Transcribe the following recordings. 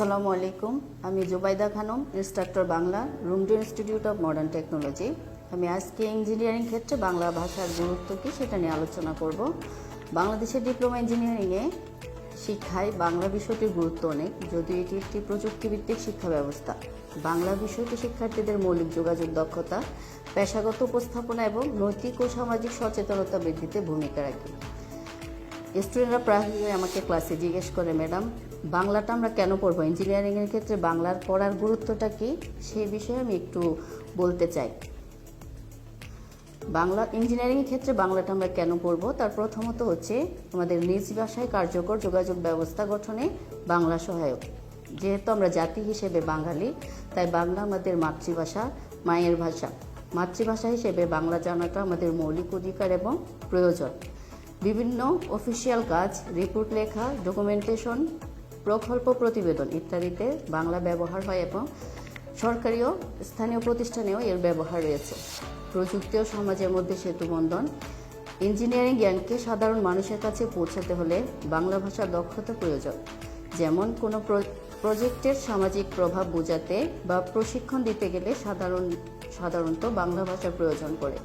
আসসালামু আলাইকুম। আমি জুবাইদা খানম, ইনস্ট্রাক্টর বাংলা রুমডু ইনস্টিটিউট অফ মডার্ন টেকনোলজি। আমি আজকে ইঞ্জিনিয়ারিং ক্ষেত্রে বাংলা ভাষার গুরুত্ব কী সেটা নিয়ে আলোচনা করব। বাংলাদেশের ডিপ্লোমা ইঞ্জিনিয়ারিংয়ে শিক্ষায় বাংলা বিষয়টির গুরুত্ব অনেক, যদিও এটি একটি প্রযুক্তিভিত্তিক শিক্ষা ব্যবস্থা। বাংলা বিষয়টি শিক্ষার্থীদের মৌলিক যোগাযোগ দক্ষতা, পেশাগত উপস্থাপনা এবং নৈতিক ও সামাজিক সচেতনতা বৃদ্ধিতে ভূমিকা রাখে। স্টুডেন্টরা প্রায়ই আমাকে ক্লাসে জিজ্ঞেস করে, ম্যাডাম বাংলাটা আমরা কেন পড়ব? ইঞ্জিনিয়ারিংয়ের ক্ষেত্রে বাংলার পড়ার গুরুত্বটা কী? সেই বিষয়ে আমি একটু বলতে চাই। বাংলা ইঞ্জিনিয়ারিংয়ের ক্ষেত্রে বাংলাটা আমরা কেন পড়ব? তার প্রথমত হচ্ছে আমাদের নিজ ভাষায় কার্যকর যোগাযোগ ব্যবস্থা গঠনে বাংলা সহায়ক। যেহেতু আমরা জাতি হিসেবে বাঙালি, তাই বাংলা আমাদের মাতৃভাষা, মায়ের ভাষা। মাতৃভাষা হিসেবে বাংলা জানাটা আমাদের মৌলিক অধিকার এবং প্রয়োজন। বিভিন্ন অফিসিয়াল কাজ রিপোর্ট লেখা ডকুমেন্টেশন প্রকল্প, প্রতিবেদন ইত্যাদিতে বাংলা ব্যবহার হয় এবং সরকারি ও স্থানীয় প্রতিষ্ঠানেও এর ব্যবহার রয়েছে। প্রযুক্তি ও সমাজের মধ্যে সেতুবন্ধন ইঞ্জিনিয়ারিং জ্ঞানকে সাধারণ মানুষের কাছে পৌঁছাতে হলে বাংলা ভাষার দক্ষতা প্রয়োজন। যেমন, কোনো প্র- প্রজেক্টের সামাজিক প্রভাব বোঝাতে বা প্রশিক্ষণ দিতে গেলে সাধারণ, সাধারণত বাংলা ভাষার প্রয়োজন পড়ে।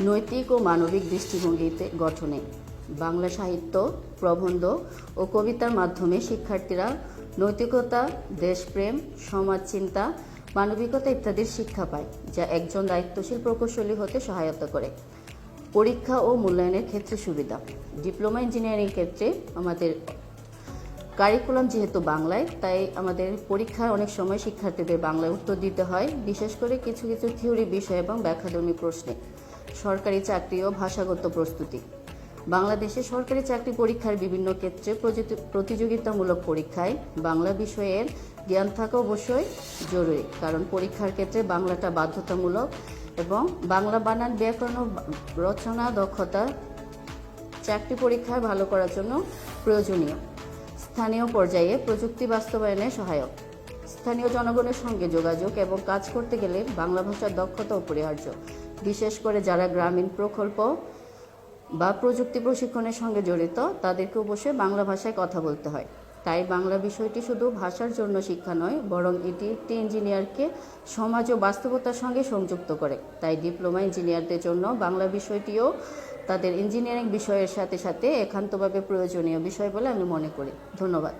নৈতিক ও মানবিক দৃষ্টিভঙ্গিতে গঠনে বাংলা সাহিত্য, প্রবন্ধ ও কবিতার মাধ্যমে শিক্ষার্থীরা নৈতিকতা, দেশপ্রেম সমাজ চিন্তা মানবিকতা ইত্যাদির শিক্ষা পায়, যা একজন দায়িত্বশীল প্রকৌশলী হতে সহায়তা করে। পরীক্ষা ও মূল্যায়নের ক্ষেত্রে সুবিধা। ডিপ্লোমা ইঞ্জিনিয়ারিং ক্ষেত্রে আমাদের কারিকুলাম যেহেতু বাংলায়, তাই আমাদের পরীক্ষায় অনেক সময় শিক্ষার্থীদের বাংলায় উত্তর দিতে হয়, বিশেষ করে কিছু কিছু থিওরি বিষয় এবং ব্যাখ্যাধর্মী প্রশ্নে। সরকারি চাকরি ও ভাষাগত প্রস্তুতি। বাংলাদেশে সরকারি চাকরি পরীক্ষার বিভিন্ন ক্ষেত্রে প্রতিযোগিতামূলক পরীক্ষায় বাংলা বিষয়ের জ্ঞান থাকা অবশ্যই জরুরি। কারণ পরীক্ষার ক্ষেত্রে বাংলাটা বাধ্যতামূলক এবং বাংলা বানান, ব্যাকরণ রচনা দক্ষতা চাকরি পরীক্ষায় ভালো করার জন্য প্রয়োজনীয়। স্থানীয় পর্যায়ে প্রযুক্তি বাস্তবায়নে সহায়ক। স্থানীয় জনগণের সঙ্গে যোগাযোগ এবং কাজ করতে গেলে বাংলা ভাষার দক্ষতা অপরিহার্য বিশেষ করে যারা গ্রামীণ প্রকল্প বা প্রযুক্তি প্রশিক্ষণের সঙ্গে জড়িত, তাদেরকে অবশ্যই বাংলা ভাষায় কথা বলতে হয়। তাই বাংলা বিষয়টি শুধু ভাষার জন্য শিক্ষা নয়, বরং এটি একটি ইঞ্জিনিয়ারকে সমাজ ও বাস্তবতার সঙ্গে সংযুক্ত করে। তাই ডিপ্লোমা ইঞ্জিনিয়ারদের জন্য বাংলা বিষয়টিও তাদের ইঞ্জিনিয়ারিং বিষয়ের সাথে সাথে একান্তভাবে প্রয়োজনীয় বিষয় বলে আমি মনে করি। ধন্যবাদ।